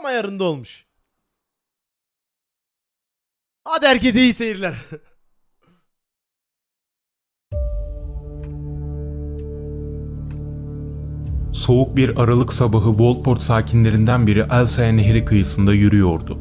tam ayarında olmuş. Hadi herkese iyi seyirler. Soğuk bir Aralık sabahı Walport sakinlerinden biri Elsa'ya nehri kıyısında yürüyordu.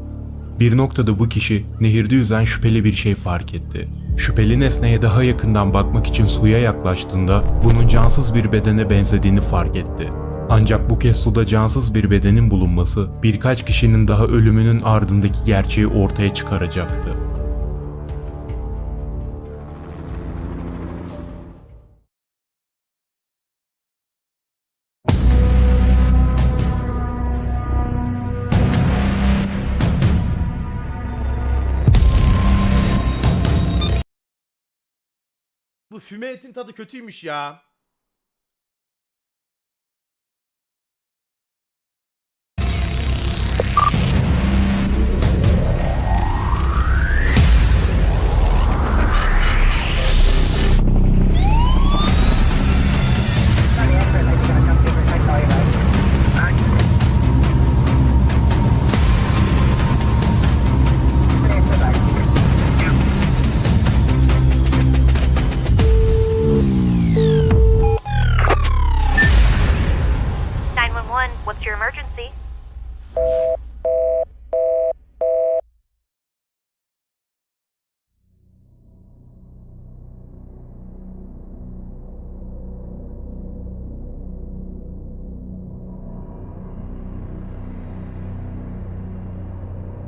Bir noktada bu kişi nehirde yüzen şüpheli bir şey fark etti. Şüpheli nesneye daha yakından bakmak için suya yaklaştığında bunun cansız bir bedene benzediğini fark etti. Ancak bu kez suda cansız bir bedenin bulunması birkaç kişinin daha ölümünün ardındaki gerçeği ortaya çıkaracaktı. Bu füme etin tadı kötüymüş ya.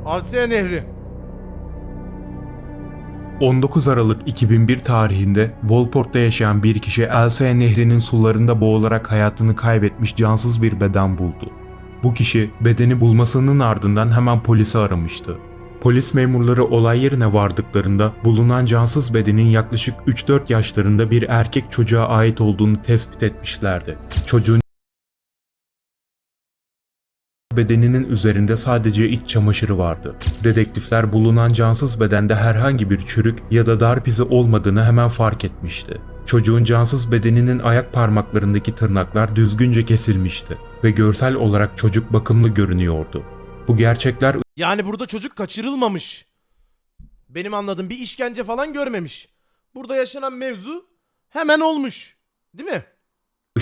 Alsea Nehri. 19 Aralık 2001 tarihinde Walport'ta yaşayan bir kişi Elsa'ya nehrinin sularında boğularak hayatını kaybetmiş cansız bir beden buldu. Bu kişi bedeni bulmasının ardından hemen polisi aramıştı. Polis memurları olay yerine vardıklarında bulunan cansız bedenin yaklaşık 3-4 yaşlarında bir erkek çocuğa ait olduğunu tespit etmişlerdi. Çocuğun bedeninin üzerinde sadece iç çamaşırı vardı. Dedektifler bulunan cansız bedende herhangi bir çürük ya da darp izi olmadığını hemen fark etmişti. Çocuğun cansız bedeninin ayak parmaklarındaki tırnaklar düzgünce kesilmişti ve görsel olarak çocuk bakımlı görünüyordu. Bu gerçekler Yani burada çocuk kaçırılmamış. Benim anladığım bir işkence falan görmemiş. Burada yaşanan mevzu hemen olmuş. Değil mi?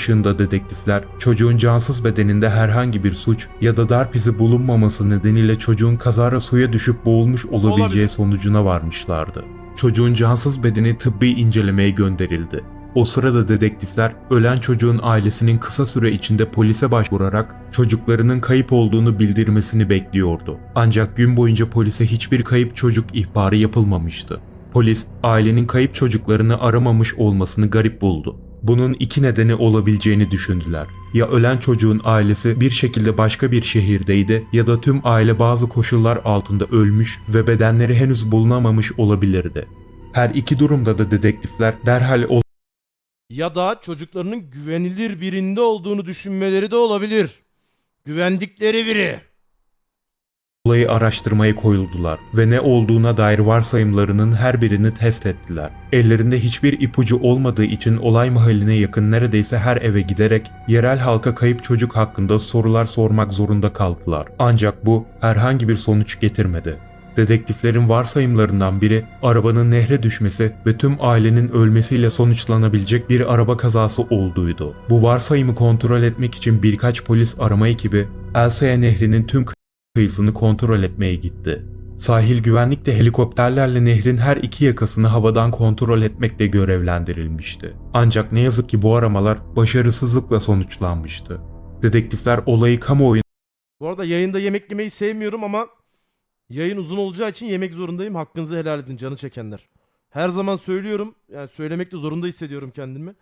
Işığında dedektifler çocuğun cansız bedeninde herhangi bir suç ya da darp izi bulunmaması nedeniyle çocuğun kazara suya düşüp boğulmuş olabileceği Olabilir. sonucuna varmışlardı. Çocuğun cansız bedeni tıbbi incelemeye gönderildi. O sırada dedektifler ölen çocuğun ailesinin kısa süre içinde polise başvurarak çocuklarının kayıp olduğunu bildirmesini bekliyordu. Ancak gün boyunca polise hiçbir kayıp çocuk ihbarı yapılmamıştı. Polis ailenin kayıp çocuklarını aramamış olmasını garip buldu. Bunun iki nedeni olabileceğini düşündüler. Ya ölen çocuğun ailesi bir şekilde başka bir şehirdeydi ya da tüm aile bazı koşullar altında ölmüş ve bedenleri henüz bulunamamış olabilirdi. Her iki durumda da dedektifler derhal Ya da çocuklarının güvenilir birinde olduğunu düşünmeleri de olabilir. Güvendikleri biri. Olayı araştırmaya koyuldular ve ne olduğuna dair varsayımlarının her birini test ettiler. Ellerinde hiçbir ipucu olmadığı için olay mahalline yakın neredeyse her eve giderek yerel halka kayıp çocuk hakkında sorular sormak zorunda kaldılar. Ancak bu herhangi bir sonuç getirmedi. Dedektiflerin varsayımlarından biri arabanın nehre düşmesi ve tüm ailenin ölmesiyle sonuçlanabilecek bir araba kazası olduğuydu. Bu varsayımı kontrol etmek için birkaç polis arama ekibi Elsaya Nehri'nin tüm kıyısını kontrol etmeye gitti. Sahil güvenlik de helikopterlerle nehrin her iki yakasını havadan kontrol etmekle görevlendirilmişti. Ancak ne yazık ki bu aramalar başarısızlıkla sonuçlanmıştı. Dedektifler olayı kamuoyuna Bu arada yayında yemek yemeyi sevmiyorum ama yayın uzun olacağı için yemek zorundayım. Hakkınızı helal edin canı çekenler. Her zaman söylüyorum. Yani söylemekte zorunda hissediyorum kendimi.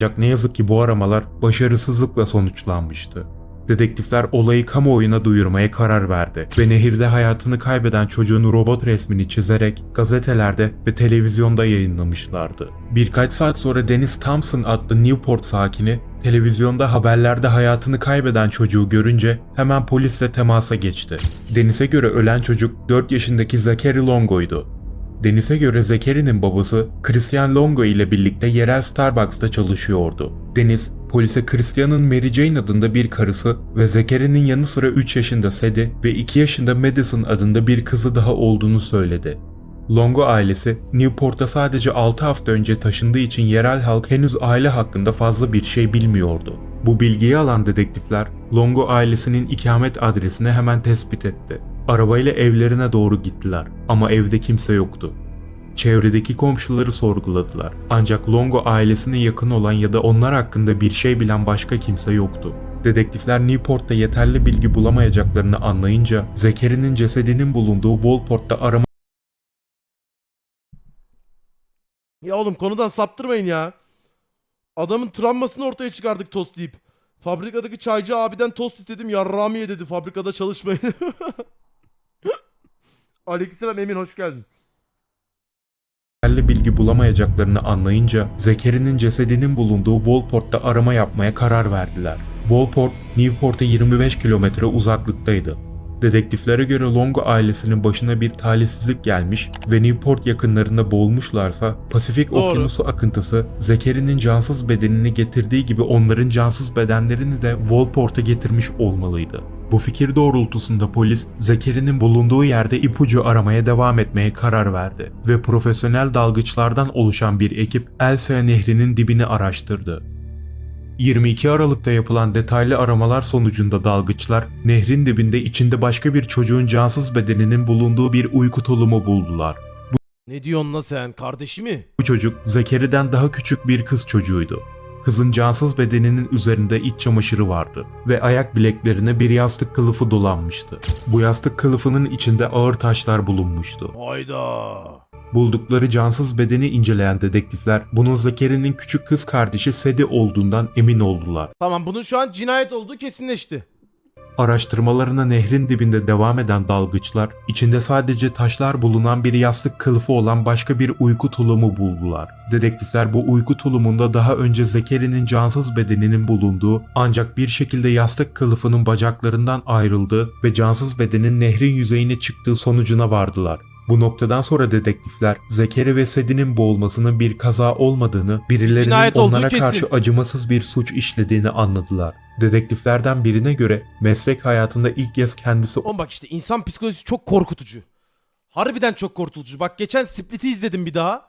Ancak ne yazık ki bu aramalar başarısızlıkla sonuçlanmıştı. Dedektifler olayı kamuoyuna duyurmaya karar verdi ve nehirde hayatını kaybeden çocuğun robot resmini çizerek gazetelerde ve televizyonda yayınlamışlardı. Birkaç saat sonra Dennis Thompson adlı Newport sakini televizyonda haberlerde hayatını kaybeden çocuğu görünce hemen polisle temasa geçti. Dennis'e göre ölen çocuk 4 yaşındaki Zachary Longo'ydu. Dennis'e göre Zachary'nin babası Christian Longo ile birlikte yerel Starbucks'ta çalışıyordu. Dennis, Polise Christian'ın Mary Jane adında bir karısı ve Zekeri'nin yanı sıra 3 yaşında Sadie ve 2 yaşında Madison adında bir kızı daha olduğunu söyledi. Longo ailesi Newport'a sadece 6 hafta önce taşındığı için yerel halk henüz aile hakkında fazla bir şey bilmiyordu. Bu bilgiyi alan dedektifler Longo ailesinin ikamet adresini hemen tespit etti. Arabayla evlerine doğru gittiler ama evde kimse yoktu. Çevredeki komşuları sorguladılar. Ancak Longo ailesine yakın olan ya da onlar hakkında bir şey bilen başka kimse yoktu. Dedektifler Newport'ta yeterli bilgi bulamayacaklarını anlayınca Zekeri'nin cesedinin bulunduğu Walport'ta arama Ya oğlum konudan saptırmayın ya. Adamın travmasını ortaya çıkardık tost deyip. Fabrikadaki çaycı abiden tost istedim yarrağımı ye dedi fabrikada çalışmayın. Aleykümselam Emin hoş geldin. Yeterli bilgi bulamayacaklarını anlayınca Zekeri'nin cesedinin bulunduğu Walport'ta arama yapmaya karar verdiler. Walport, Newport'a 25 kilometre uzaklıktaydı. Dedektiflere göre Longo ailesinin başına bir talihsizlik gelmiş ve Newport yakınlarında boğulmuşlarsa Pasifik Doğru. Okyanusu akıntısı Zekeri'nin cansız bedenini getirdiği gibi onların cansız bedenlerini de Walport'a getirmiş olmalıydı. Bu fikir doğrultusunda polis Zekeri'nin bulunduğu yerde ipucu aramaya devam etmeye karar verdi ve profesyonel dalgıçlardan oluşan bir ekip Elsa Nehri'nin dibini araştırdı. 22 Aralık'ta yapılan detaylı aramalar sonucunda dalgıçlar nehrin dibinde içinde başka bir çocuğun cansız bedeninin bulunduğu bir uyku tulumu buldular. Ne diyorsun la sen kardeşi mi? Bu çocuk Zekeri'den daha küçük bir kız çocuğuydu. Kızın cansız bedeninin üzerinde iç çamaşırı vardı ve ayak bileklerine bir yastık kılıfı dolanmıştı. Bu yastık kılıfının içinde ağır taşlar bulunmuştu. Hayda. Buldukları cansız bedeni inceleyen dedektifler bunun Zekeri'nin küçük kız kardeşi Sedi olduğundan emin oldular. Tamam bunun şu an cinayet olduğu kesinleşti. Araştırmalarına nehrin dibinde devam eden dalgıçlar, içinde sadece taşlar bulunan bir yastık kılıfı olan başka bir uyku tulumu buldular. Dedektifler bu uyku tulumunda daha önce Zekeri'nin cansız bedeninin bulunduğu ancak bir şekilde yastık kılıfının bacaklarından ayrıldığı ve cansız bedenin nehrin yüzeyine çıktığı sonucuna vardılar. Bu noktadan sonra dedektifler Zekeri ve Sedi'nin boğulmasının bir kaza olmadığını, birilerinin Cinayet onlara karşı acımasız bir suç işlediğini anladılar. Dedektiflerden birine göre meslek hayatında ilk kez kendisi Oğlum bak işte insan psikolojisi çok korkutucu. Harbiden çok korkutucu. Bak geçen Split'i izledim bir daha.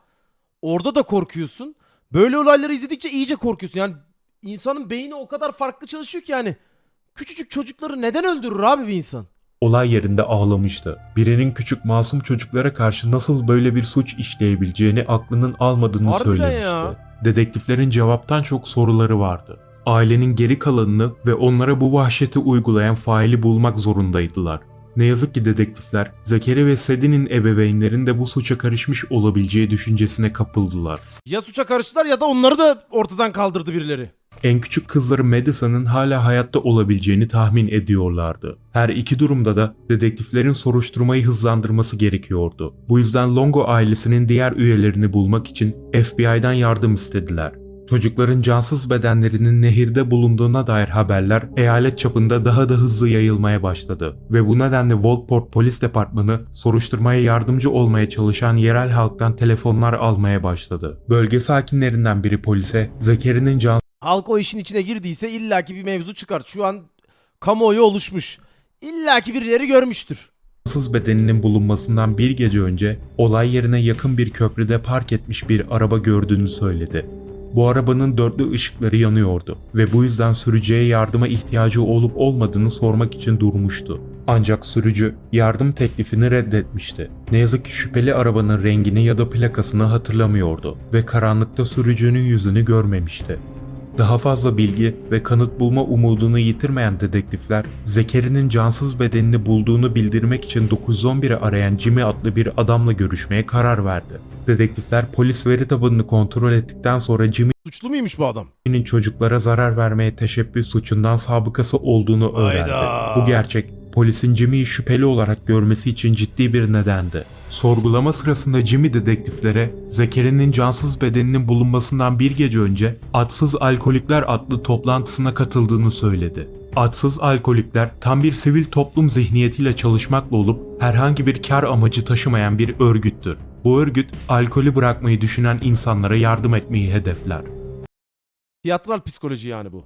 Orada da korkuyorsun. Böyle olayları izledikçe iyice korkuyorsun. Yani insanın beyni o kadar farklı çalışıyor ki yani. Küçücük çocukları neden öldürür abi bir insan? Olay yerinde ağlamıştı. Birinin küçük masum çocuklara karşı nasıl böyle bir suç işleyebileceğini aklının almadığını Harbiden söylemişti. ya. Dedektiflerin cevaptan çok soruları vardı. Ailenin geri kalanını ve onlara bu vahşeti uygulayan faili bulmak zorundaydılar. Ne yazık ki dedektifler Zekeri ve Sedi'nin ebeveynlerin de bu suça karışmış olabileceği düşüncesine kapıldılar. Ya suça karıştılar ya da onları da ortadan kaldırdı birileri. En küçük kızları Madison'ın hala hayatta olabileceğini tahmin ediyorlardı. Her iki durumda da dedektiflerin soruşturmayı hızlandırması gerekiyordu. Bu yüzden Longo ailesinin diğer üyelerini bulmak için FBI'dan yardım istediler. Çocukların cansız bedenlerinin nehirde bulunduğuna dair haberler eyalet çapında daha da hızlı yayılmaya başladı ve bu nedenle Walport Polis Departmanı soruşturmaya yardımcı olmaya çalışan yerel halktan telefonlar almaya başladı. Bölge sakinlerinden biri polise Zekeri'nin cansız Halk o işin içine girdiyse illaki bir mevzu çıkar. Şu an kamuoyu oluşmuş. İllaki birileri görmüştür. Cansız bedeninin bulunmasından bir gece önce olay yerine yakın bir köprüde park etmiş bir araba gördüğünü söyledi. Bu arabanın dörtlü ışıkları yanıyordu ve bu yüzden sürücüye yardıma ihtiyacı olup olmadığını sormak için durmuştu. Ancak sürücü yardım teklifini reddetmişti. Ne yazık ki şüpheli arabanın rengini ya da plakasını hatırlamıyordu ve karanlıkta sürücünün yüzünü görmemişti. Daha fazla bilgi ve kanıt bulma umudunu yitirmeyen dedektifler, Zekeri'nin cansız bedenini bulduğunu bildirmek için 911'i arayan Jimmy adlı bir adamla görüşmeye karar verdi. Dedektifler polis veri tabanını kontrol ettikten sonra Jimmy'nin Suçlu muymuş bu adam? çocuklara zarar vermeye teşebbüs suçundan sabıkası olduğunu öğrendi. Hayda. Bu gerçek polisin Jimmy'yi şüpheli olarak görmesi için ciddi bir nedendi. Sorgulama sırasında Jimmy dedektiflere Zekeri'nin cansız bedeninin bulunmasından bir gece önce Adsız Alkolikler adlı toplantısına katıldığını söyledi. Adsız Alkolikler tam bir sivil toplum zihniyetiyle çalışmakla olup herhangi bir kar amacı taşımayan bir örgüttür. Bu örgüt alkolü bırakmayı düşünen insanlara yardım etmeyi hedefler. Tiyatral psikoloji yani bu.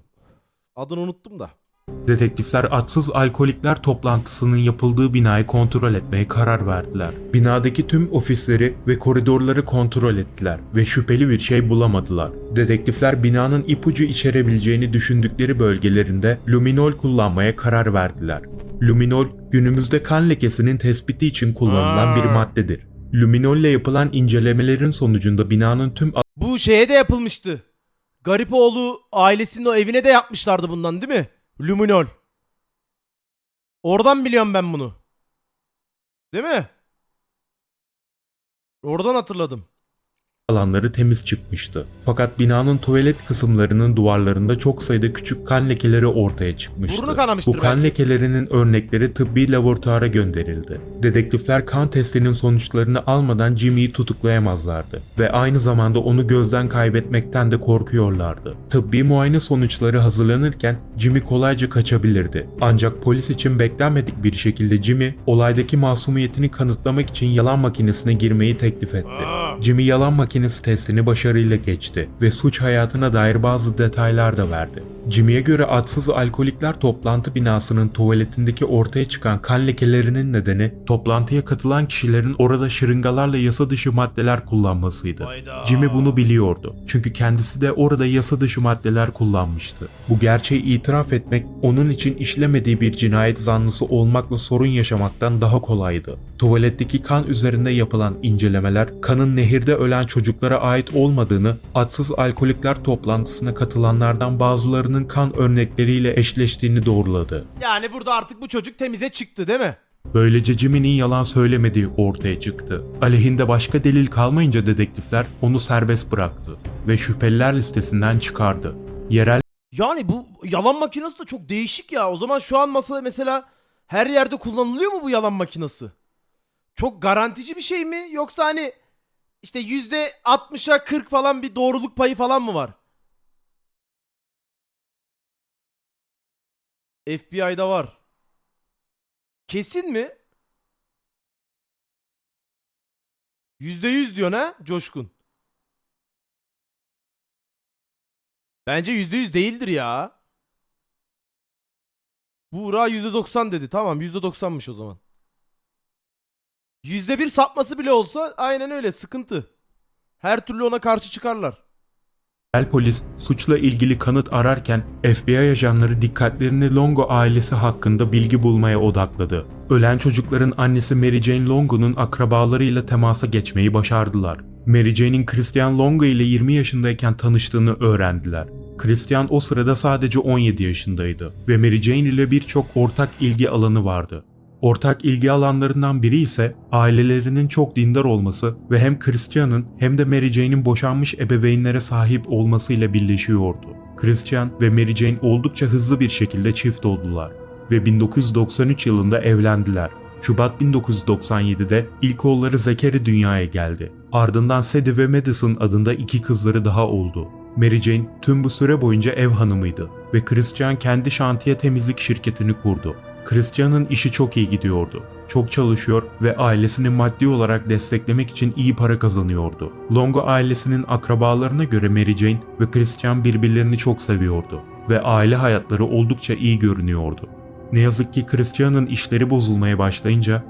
Adını unuttum da. Dedektifler atsız alkolikler toplantısının yapıldığı binayı kontrol etmeye karar verdiler. Binadaki tüm ofisleri ve koridorları kontrol ettiler ve şüpheli bir şey bulamadılar. Dedektifler binanın ipucu içerebileceğini düşündükleri bölgelerinde luminol kullanmaya karar verdiler. Luminol günümüzde kan lekesinin tespiti için kullanılan bir maddedir. Luminolle yapılan incelemelerin sonucunda binanın tüm Bu şeye de yapılmıştı. Garipoğlu ailesinin o evine de yapmışlardı bundan değil mi? Luminol. Oradan biliyorum ben bunu. Değil mi? Oradan hatırladım. Alanları temiz çıkmıştı. Fakat binanın tuvalet kısımlarının duvarlarında çok sayıda küçük kan lekeleri ortaya çıkmıştı. Bu kan belki. lekelerinin örnekleri tıbbi laboratuvara gönderildi. Dedektifler kan testinin sonuçlarını almadan Jimmy'yi tutuklayamazlardı ve aynı zamanda onu gözden kaybetmekten de korkuyorlardı. Tıbbi muayene sonuçları hazırlanırken Jimmy kolayca kaçabilirdi. Ancak polis için beklenmedik bir şekilde Jimmy olaydaki masumiyetini kanıtlamak için yalan makinesine girmeyi teklif etti. Jimmy yalan makinesi testini başarıyla geçti ve suç hayatına dair bazı detaylar da verdi. Jimmy'ye göre adsız alkolikler toplantı binasının tuvaletindeki ortaya çıkan kan lekelerinin nedeni toplantıya katılan kişilerin orada şırıngalarla yasa dışı maddeler kullanmasıydı. Jimmy bunu biliyordu. Çünkü kendisi de orada yasa dışı maddeler kullanmıştı. Bu gerçeği itiraf etmek onun için işlemediği bir cinayet zanlısı olmakla sorun yaşamaktan daha kolaydı. Tuvaletteki kan üzerinde yapılan incelemeler kanın nehirde ölen çocuklara ait olmadığını, atsız alkolikler toplantısına katılanlardan bazılarının kan örnekleriyle eşleştiğini doğruladı. Yani burada artık bu çocuk temize çıktı değil mi? Böylece Jimmy'nin yalan söylemediği ortaya çıktı. Aleyhinde başka delil kalmayınca dedektifler onu serbest bıraktı ve şüpheliler listesinden çıkardı. Yerel Yani bu yalan makinesi de çok değişik ya. O zaman şu an masada mesela her yerde kullanılıyor mu bu yalan makinesi? Çok garantici bir şey mi? Yoksa hani işte yüzde 60'a 40 falan bir doğruluk payı falan mı var? FBI'da var. Kesin mi? %100 diyor ne Coşkun? Bence %100 değildir ya. Buğra %90 dedi. Tamam %90'mış o zaman. %1 sapması bile olsa aynen öyle sıkıntı. Her türlü ona karşı çıkarlar. polis suçla ilgili kanıt ararken FBI ajanları dikkatlerini Longo ailesi hakkında bilgi bulmaya odakladı. Ölen çocukların annesi Mary Jane Longo'nun akrabalarıyla temasa geçmeyi başardılar. Mary Jane'in Christian Longo ile 20 yaşındayken tanıştığını öğrendiler. Christian o sırada sadece 17 yaşındaydı ve Mary Jane ile birçok ortak ilgi alanı vardı. Ortak ilgi alanlarından biri ise ailelerinin çok dindar olması ve hem Christian'ın hem de Mary Jane'in boşanmış ebeveynlere sahip olmasıyla birleşiyordu. Christian ve Mary Jane oldukça hızlı bir şekilde çift oldular ve 1993 yılında evlendiler. Şubat 1997'de ilk oğulları Zachary dünyaya geldi. Ardından Sadie ve Madison adında iki kızları daha oldu. Mary Jane tüm bu süre boyunca ev hanımıydı ve Christian kendi şantiye temizlik şirketini kurdu. Christian'ın işi çok iyi gidiyordu. Çok çalışıyor ve ailesini maddi olarak desteklemek için iyi para kazanıyordu. Longo ailesinin akrabalarına göre Mary Jane ve Christian birbirlerini çok seviyordu ve aile hayatları oldukça iyi görünüyordu. Ne yazık ki Christian'ın işleri bozulmaya başlayınca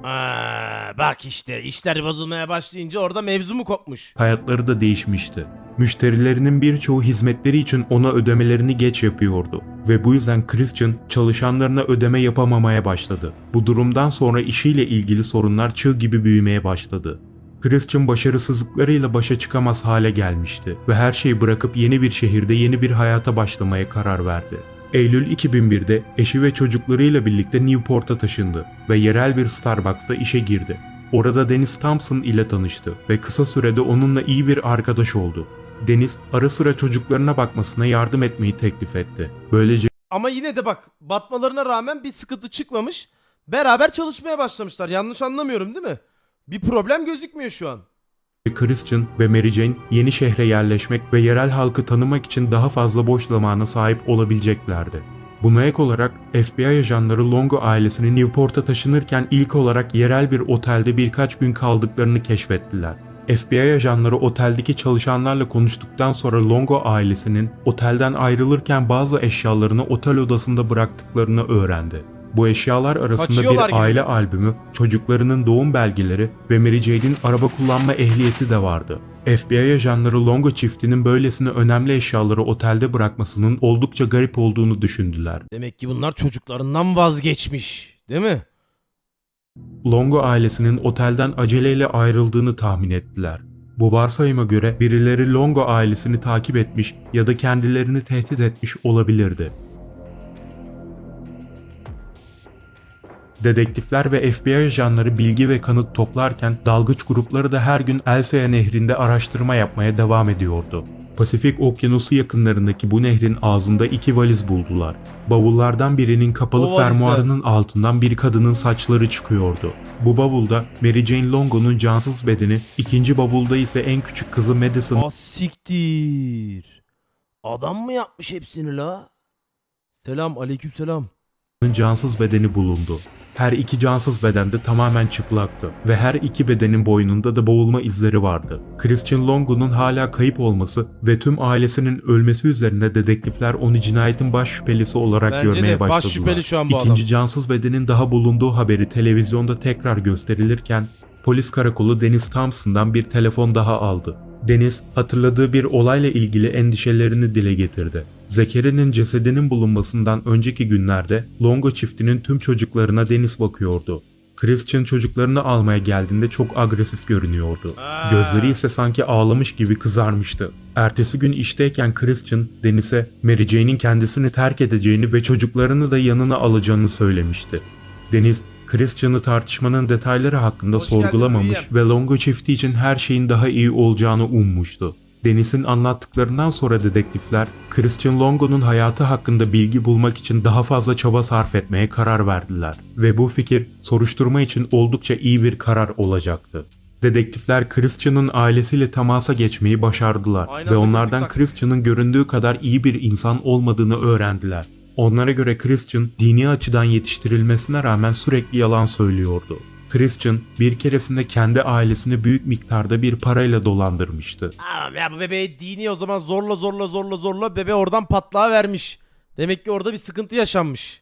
Aa, bak işte işler bozulmaya başlayınca orada mevzu mu kopmuş? hayatları da değişmişti. Müşterilerinin birçoğu hizmetleri için ona ödemelerini geç yapıyordu ve bu yüzden Christian çalışanlarına ödeme yapamamaya başladı. Bu durumdan sonra işiyle ilgili sorunlar çığ gibi büyümeye başladı. Christian başarısızlıklarıyla başa çıkamaz hale gelmişti ve her şeyi bırakıp yeni bir şehirde yeni bir hayata başlamaya karar verdi. Eylül 2001'de eşi ve çocuklarıyla birlikte Newport'a taşındı ve yerel bir Starbucks'ta işe girdi. Orada Dennis Thompson ile tanıştı ve kısa sürede onunla iyi bir arkadaş oldu. Deniz ara sıra çocuklarına bakmasına yardım etmeyi teklif etti. Böylece Ama yine de bak batmalarına rağmen bir sıkıntı çıkmamış. Beraber çalışmaya başlamışlar. Yanlış anlamıyorum değil mi? Bir problem gözükmüyor şu an. Christian ve Mary Jane yeni şehre yerleşmek ve yerel halkı tanımak için daha fazla boş zamana sahip olabileceklerdi. Buna ek olarak FBI ajanları Longo ailesini Newport'a taşınırken ilk olarak yerel bir otelde birkaç gün kaldıklarını keşfettiler. FBI ajanları oteldeki çalışanlarla konuştuktan sonra Longo ailesinin otelden ayrılırken bazı eşyalarını otel odasında bıraktıklarını öğrendi. Bu eşyalar arasında bir gibi. aile albümü, çocuklarının doğum belgeleri ve Mary Jane'in araba kullanma ehliyeti de vardı. FBI ajanları Longo çiftinin böylesine önemli eşyaları otelde bırakmasının oldukça garip olduğunu düşündüler. Demek ki bunlar çocuklarından vazgeçmiş. Değil mi? Longo ailesinin otelden aceleyle ayrıldığını tahmin ettiler. Bu varsayıma göre birileri Longo ailesini takip etmiş ya da kendilerini tehdit etmiş olabilirdi. Dedektifler ve FBI ajanları bilgi ve kanıt toplarken dalgıç grupları da her gün Elsea nehrinde araştırma yapmaya devam ediyordu. Pasifik Okyanusu yakınlarındaki bu nehrin ağzında iki valiz buldular. Bavullardan birinin kapalı O valizler. fermuarının altından bir kadının saçları çıkıyordu. Bu bavulda Mary Jane Longo'nun cansız bedeni, ikinci bavulda ise en küçük kızı Madison'ın Az siktir. Adam mı yapmış hepsini la? Selam aleyküm selam. cansız bedeni bulundu. Her iki cansız beden de tamamen çıplaktı ve her iki bedenin boynunda da boğulma izleri vardı. Christian Longo'nun hala kayıp olması ve tüm ailesinin ölmesi üzerine dedektifler onu cinayetin baş şüphelisi olarak Bence görmeye de baş başladılar. şüpheli şu an bu İkinci adam. cansız bedenin daha bulunduğu haberi televizyonda tekrar gösterilirken polis karakolu Deniz Thompson'dan bir telefon daha aldı. Deniz hatırladığı bir olayla ilgili endişelerini dile getirdi. Zekeri'nin cesedinin bulunmasından önceki günlerde Longo çiftinin tüm çocuklarına Deniz bakıyordu. Christian çocuklarını almaya geldiğinde çok agresif görünüyordu. Gözleri ise sanki ağlamış gibi kızarmıştı. Ertesi gün işteyken Christian, Deniz'e Mary Jane'in kendisini terk edeceğini ve çocuklarını da yanına alacağını söylemişti. Deniz, Christian'ı tartışmanın detayları hakkında Hoş geldin sorgulamamış William. ve Longo çifti için her şeyin daha iyi olacağını ummuştu. Deniz'in anlattıklarından sonra dedektifler, Christian Longo'nun hayatı hakkında bilgi bulmak için daha fazla çaba sarf etmeye karar verdiler. Ve bu fikir soruşturma için oldukça iyi bir karar olacaktı. Dedektifler Christian'ın ailesiyle temasa geçmeyi başardılar Aynı ve onlardan Christian'ın göründüğü kadar iyi bir insan olmadığını öğrendiler. Onlara göre Christian dini açıdan yetiştirilmesine rağmen sürekli yalan söylüyordu. Christian bir keresinde kendi ailesini büyük miktarda bir parayla dolandırmıştı. Tamam ya bu bebeği dini o zaman zorla zorla zorla zorla bebe oradan patlağa vermiş. Demek ki orada bir sıkıntı yaşanmış.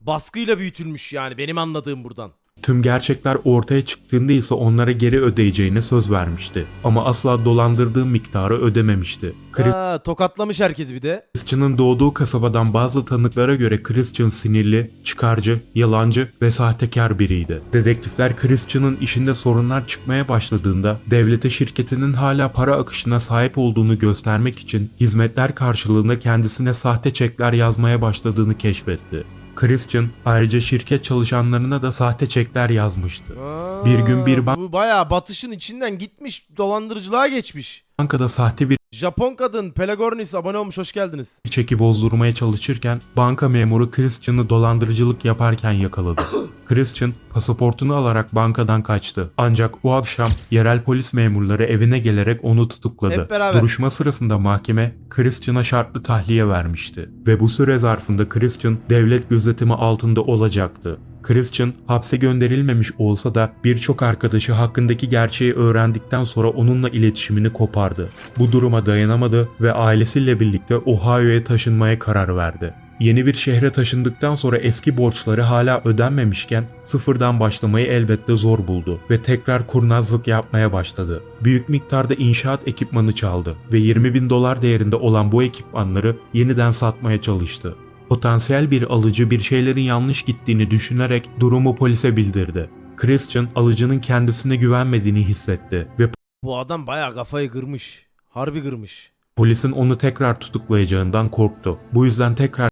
Baskıyla büyütülmüş yani benim anladığım buradan. Tüm gerçekler ortaya çıktığında ise onlara geri ödeyeceğine söz vermişti. Ama asla dolandırdığı miktarı ödememişti. Ha, tokatlamış herkes bir de. Christian'ın doğduğu kasabadan bazı tanıklara göre Christian sinirli, çıkarcı, yalancı ve sahtekar biriydi. Dedektifler Christian'ın işinde sorunlar çıkmaya başladığında devlete şirketinin hala para akışına sahip olduğunu göstermek için hizmetler karşılığında kendisine sahte çekler yazmaya başladığını keşfetti. Christian ayrıca şirket çalışanlarına da sahte çekler yazmıştı. Aa, Bir gün bir ban- Bu bayağı batışın içinden gitmiş dolandırıcılığa geçmiş. Bankada sahte bir Japon kadın Pelagornis abone olmuş hoş geldiniz. çeki bozdurmaya çalışırken banka memuru Christian'ı dolandırıcılık yaparken yakaladı. Christian pasaportunu alarak bankadan kaçtı. Ancak o akşam yerel polis memurları evine gelerek onu tutukladı. Hep beraber. Duruşma sırasında mahkeme Christian'a şartlı tahliye vermişti. Ve bu süre zarfında Christian devlet gözetimi altında olacaktı. Christian hapse gönderilmemiş olsa da birçok arkadaşı hakkındaki gerçeği öğrendikten sonra onunla iletişimini kopardı. Bu duruma dayanamadı ve ailesiyle birlikte Ohio'ya taşınmaya karar verdi. Yeni bir şehre taşındıktan sonra eski borçları hala ödenmemişken sıfırdan başlamayı elbette zor buldu ve tekrar kurnazlık yapmaya başladı. Büyük miktarda inşaat ekipmanı çaldı ve 20 bin dolar değerinde olan bu ekipmanları yeniden satmaya çalıştı. Potansiyel bir alıcı bir şeylerin yanlış gittiğini düşünerek durumu polise bildirdi. Christian alıcının kendisine güvenmediğini hissetti ve Bu adam bayağı kafayı kırmış. Harbi kırmış. polisin onu tekrar tutuklayacağından korktu. Bu yüzden tekrar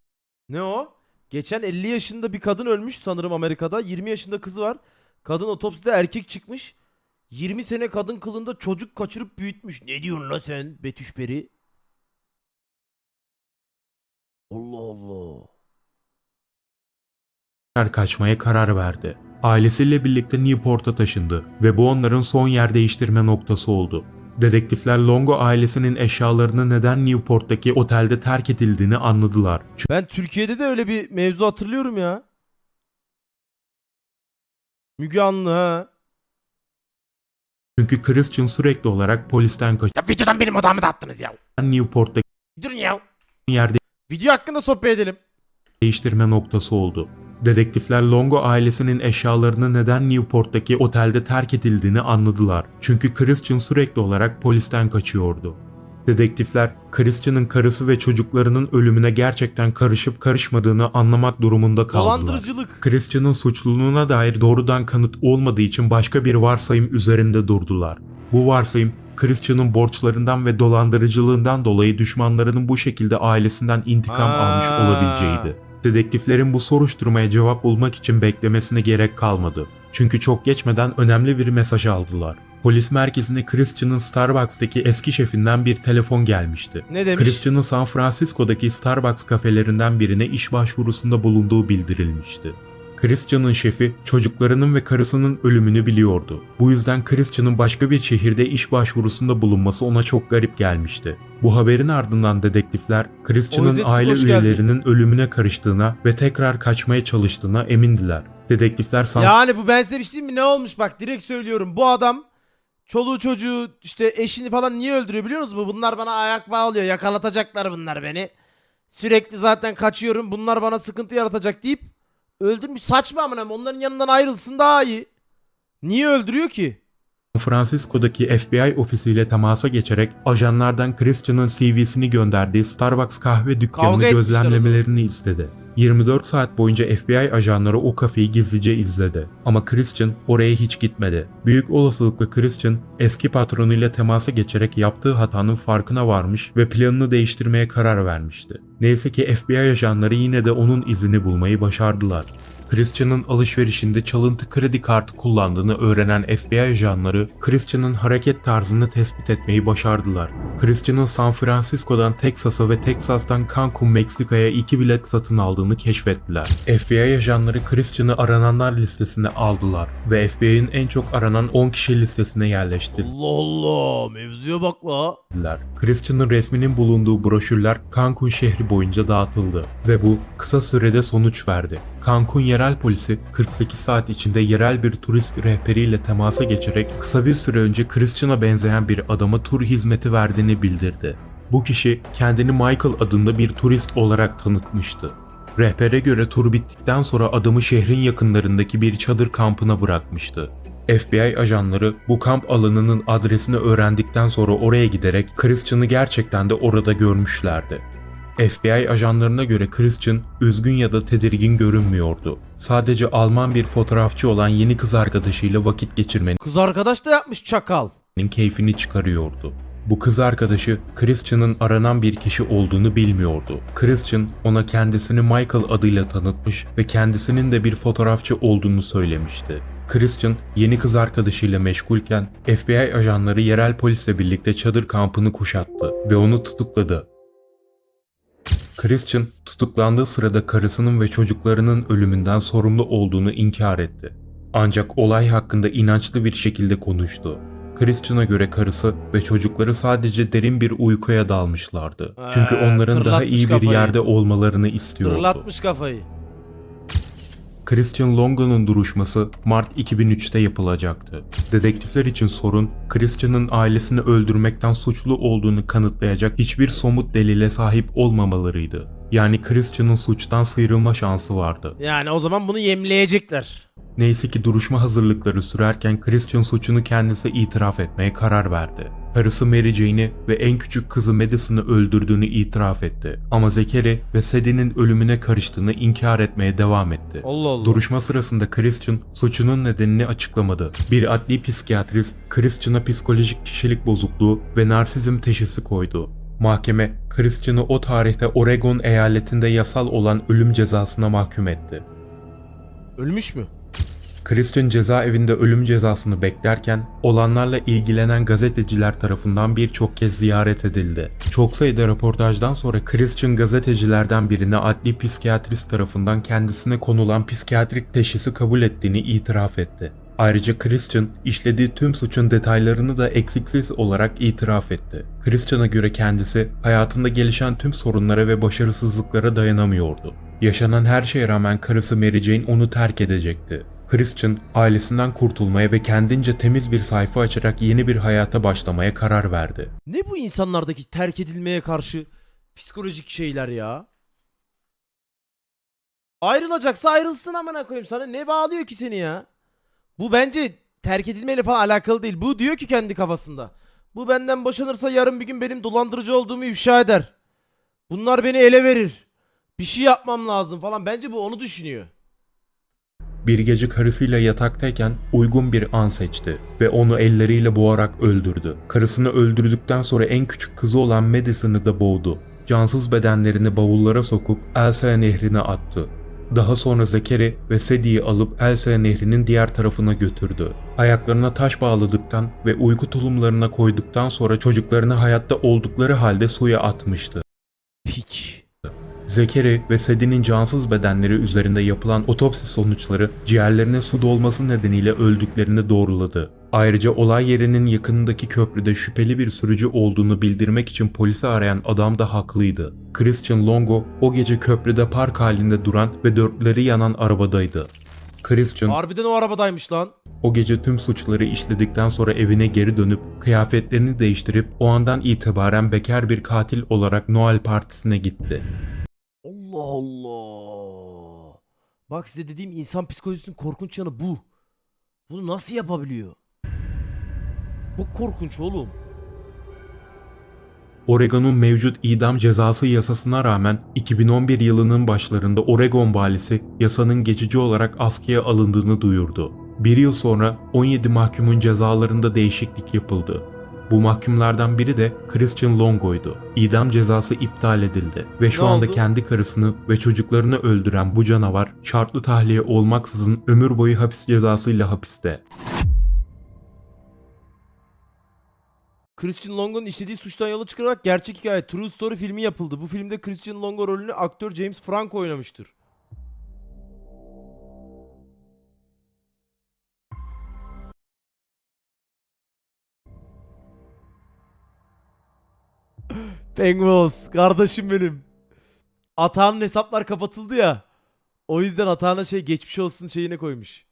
Ne o? Geçen 50 yaşında bir kadın ölmüş sanırım Amerika'da. 20 yaşında kızı var. Kadın otopside erkek çıkmış. 20 sene kadın kılında çocuk kaçırıp büyütmüş. Ne diyorsun la sen Betüş Allah Allah. kaçmaya karar verdi. Ailesiyle birlikte Newport'a taşındı ve bu onların son yer değiştirme noktası oldu. Dedektifler Longo ailesinin eşyalarını neden Newport'taki otelde terk edildiğini anladılar. Ben Türkiye'de de öyle bir mevzu hatırlıyorum ya. Müge Anlı ha. Çünkü Christian sürekli olarak polisten kaçan Ya videodan benim odamı da attınız ya. Newport'taki Durun ya. yerde Video hakkında sohbet edelim. değiştirme noktası oldu. Dedektifler Longo ailesinin eşyalarını neden Newport'taki otelde terk edildiğini anladılar. Çünkü Christian sürekli olarak polisten kaçıyordu. Dedektifler, Christian'ın karısı ve çocuklarının ölümüne gerçekten karışıp karışmadığını anlamak durumunda kaldılar. Dolandırıcılık. Christian'ın suçluluğuna dair doğrudan kanıt olmadığı için başka bir varsayım üzerinde durdular. Bu varsayım, Christian'ın borçlarından ve dolandırıcılığından dolayı düşmanlarının bu şekilde ailesinden intikam Aa. almış olabileceğiydi. Dedektiflerin bu soruşturmaya cevap bulmak için beklemesine gerek kalmadı. Çünkü çok geçmeden önemli bir mesaj aldılar. Polis merkezine Christian'ın Starbucks'taki eski şefinden bir telefon gelmişti. Ne demiş? Christian'ın San Francisco'daki Starbucks kafelerinden birine iş başvurusunda bulunduğu bildirilmişti. Christian'ın şefi çocuklarının ve karısının ölümünü biliyordu. Bu yüzden Christian'ın başka bir şehirde iş başvurusunda bulunması ona çok garip gelmişti. Bu haberin ardından dedektifler Christian'ın aile geldin. üyelerinin ölümüne karıştığına ve tekrar kaçmaya çalıştığına emindiler. Dedektifler San Yani bu ben size bir şey diyeyim mi? Ne olmuş bak direkt söylüyorum. Bu adam çoluğu çocuğu işte eşini falan niye öldürüyor biliyor musunuz? Bunlar bana ayak bağlıyor. Yakalatacaklar bunlar beni. Sürekli zaten kaçıyorum. Bunlar bana sıkıntı yaratacak deyip öldürmüş. Saçma amına. Onların yanından ayrılsın daha iyi. Niye öldürüyor ki? Francisco'daki FBI ofisiyle temasa geçerek ajanlardan Christian'ın CV'sini gönderdiği Starbucks kahve dükkanını Kavga gözlemlemelerini istedi. 24 saat boyunca FBI ajanları o kafeyi gizlice izledi. Ama Christian oraya hiç gitmedi. Büyük olasılıkla Christian eski patronuyla temasa geçerek yaptığı hatanın farkına varmış ve planını değiştirmeye karar vermişti. Neyse ki FBI ajanları yine de onun izini bulmayı başardılar. Christian'ın alışverişinde çalıntı kredi kartı kullandığını öğrenen FBI ajanları Christian'ın hareket tarzını tespit etmeyi başardılar. Christian'ın San Francisco'dan Texas'a ve Texas'tan Cancun, Meksika'ya iki bilet satın aldığını keşfettiler. FBI ajanları Christian'ı arananlar listesine aldılar ve FBI'nin en çok aranan 10 kişi listesine yerleştirdiler. Allah Allah. Mevzuya bak la. Christian'ın resminin bulunduğu broşürler Cancun şehri boyunca dağıtıldı ve bu kısa sürede sonuç verdi. Cancun yerel polisi 48 saat içinde yerel bir turist rehberiyle temasa geçerek kısa bir süre önce Christian'a benzeyen bir adama tur hizmeti verdiğini bildirdi. Bu kişi kendini Michael adında bir turist olarak tanıtmıştı. Rehbere göre tur bittikten sonra adamı şehrin yakınlarındaki bir çadır kampına bırakmıştı. FBI ajanları bu kamp alanının adresini öğrendikten sonra oraya giderek Christian'ı gerçekten de orada görmüşlerdi. FBI ajanlarına göre Christian üzgün ya da tedirgin görünmüyordu. Sadece Alman bir fotoğrafçı olan yeni kız arkadaşıyla vakit geçirmenin Kız arkadaş da yapmış çakal. keyfini çıkarıyordu. Bu kız arkadaşı Christian'ın aranan bir kişi olduğunu bilmiyordu. Christian ona kendisini Michael adıyla tanıtmış ve kendisinin de bir fotoğrafçı olduğunu söylemişti. Christian yeni kız arkadaşıyla meşgulken FBI ajanları yerel polisle birlikte çadır kampını kuşattı ve onu tutukladı. Christian tutuklandığı sırada karısının ve çocuklarının ölümünden sorumlu olduğunu inkar etti. Ancak olay hakkında inançlı bir şekilde konuştu. Christian'a göre karısı ve çocukları sadece derin bir uykuya dalmışlardı. Çünkü onların daha iyi bir tırlatmış kafayı. yerde olmalarını istiyordu. Fırlatmış kafayı. Christian Longo'nun duruşması Mart 2003'te yapılacaktı. Dedektifler için sorun, Christian'ın ailesini öldürmekten suçlu olduğunu kanıtlayacak hiçbir somut delile sahip olmamalarıydı. Yani Christian'ın suçtan sıyrılma şansı vardı. Yani o zaman bunu yemleyecekler. Neyse ki duruşma hazırlıkları sürerken Christian suçunu kendisi itiraf etmeye karar verdi. Karısı Mary Jane'i ve en küçük kızı Madison'ı öldürdüğünü itiraf etti. Ama Zachary ve Sadie'nin ölümüne karıştığını inkar etmeye devam etti. Allah Allah. Duruşma sırasında Christian suçunun nedenini açıklamadı. Bir adli psikiyatrist Christian'a psikolojik kişilik bozukluğu ve narsizm teşhisi koydu. Mahkeme Christian'ı o tarihte Oregon eyaletinde yasal olan ölüm cezasına mahkum etti. Ölmüş mü? Christian cezaevinde ölüm cezasını beklerken olanlarla ilgilenen gazeteciler tarafından birçok kez ziyaret edildi. Çok sayıda röportajdan sonra Christian gazetecilerden birine adli psikiyatrist tarafından kendisine konulan psikiyatrik teşhisi kabul ettiğini itiraf etti. Ayrıca Christian işlediği tüm suçun detaylarını da eksiksiz olarak itiraf etti. Christian'a göre kendisi hayatında gelişen tüm sorunlara ve başarısızlıklara dayanamıyordu. Yaşanan her şeye rağmen karısı Mary Jane onu terk edecekti. Christian ailesinden kurtulmaya ve kendince temiz bir sayfa açarak yeni bir hayata başlamaya karar verdi. Ne bu insanlardaki terk edilmeye karşı psikolojik şeyler ya? Ayrılacaksa ayrılsın amına koyayım sana ne bağlıyor ki seni ya? Bu bence terk edilmeyle falan alakalı değil. Bu diyor ki kendi kafasında. Bu benden boşanırsa yarın bir gün benim dolandırıcı olduğumu ifşa eder. Bunlar beni ele verir. Bir şey yapmam lazım falan. Bence bu onu düşünüyor. Bir gece karısıyla yataktayken uygun bir an seçti ve onu elleriyle boğarak öldürdü. Karısını öldürdükten sonra en küçük kızı olan Madison'ı da boğdu. Cansız bedenlerini bavullara sokup Elsa'ya nehrine attı. Daha sonra Zekeri ve Sedi'yi alıp Elsa'ya nehrinin diğer tarafına götürdü. Ayaklarına taş bağladıktan ve uyku tulumlarına koyduktan sonra çocuklarını hayatta oldukları halde suya atmıştı. Zekeri ve Sedi'nin cansız bedenleri üzerinde yapılan otopsi sonuçları ciğerlerine su dolması nedeniyle öldüklerini doğruladı. Ayrıca olay yerinin yakınındaki köprüde şüpheli bir sürücü olduğunu bildirmek için polisi arayan adam da haklıydı. Christian Longo o gece köprüde park halinde duran ve dörtleri yanan arabadaydı. Christian Harbiden o arabadaymış lan. o gece tüm suçları işledikten sonra evine geri dönüp kıyafetlerini değiştirip o andan itibaren bekar bir katil olarak Noel partisine gitti. Allah Allah. Bak size dediğim insan psikolojisinin korkunç yanı bu. Bunu nasıl yapabiliyor? Çok korkunç oğlum. Oregon'un mevcut idam cezası yasasına rağmen 2011 yılının başlarında Oregon valisi yasanın geçici olarak askıya alındığını duyurdu. Bir yıl sonra 17 mahkumun cezalarında değişiklik yapıldı. Bu mahkumlardan biri de Christian Longo'ydu. İdam cezası iptal edildi ve şu Ne anda oldu? kendi karısını ve çocuklarını öldüren bu canavar şartlı tahliye olmaksızın ömür boyu hapis cezasıyla hapiste. Christian Longo'nun işlediği suçtan yola çıkarak gerçek hikaye True Story filmi yapıldı. Bu filmde Christian Longo rolünü aktör James Franco oynamıştır. Pengos kardeşim benim. Atağının hesaplar kapatıldı ya. O yüzden atağına şey geçmiş olsun şeyine koymuş.